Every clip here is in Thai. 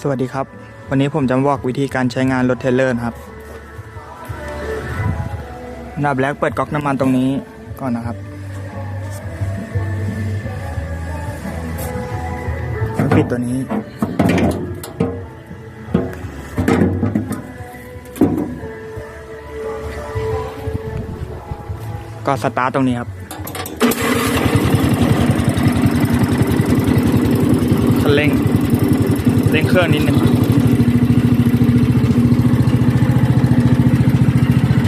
สวัสดีครับ วันนี้ผมจะมาบอกวิธีการใช้งานรถเทเลอร์ครับอันดับแรกเปิดก๊อกน้ำมันตรงนี้ก่อนนะครับแล้วปิดตัวนี้ ก็สตาร์ทตรงนี้ครับคันเร่ง เร่งเครื่องนิดนึง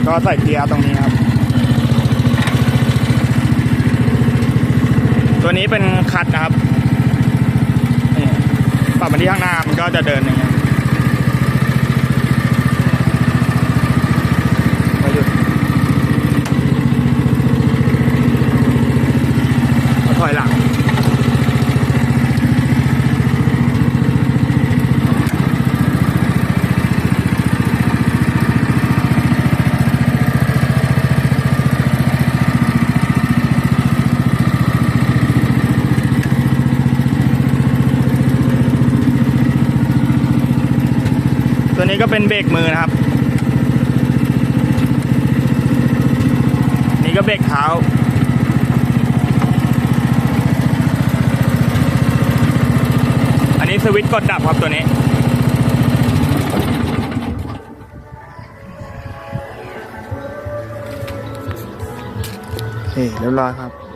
ก็ใส่เกียร์ตรงนี้ครับ ตัวนี้เป็นคัดนะครับปรับมาที่ข้างหน้ามันก็จะเดินอย่างเงี้ยก็หยุดก็ถอยหลัง ตัวนี้ก็เป็นเบรกมือนะครับ นี่ก็เบรกเท้าอันนี้สวิตช์กดดับครับตัวนี้โอเคเรียบร้อยครับ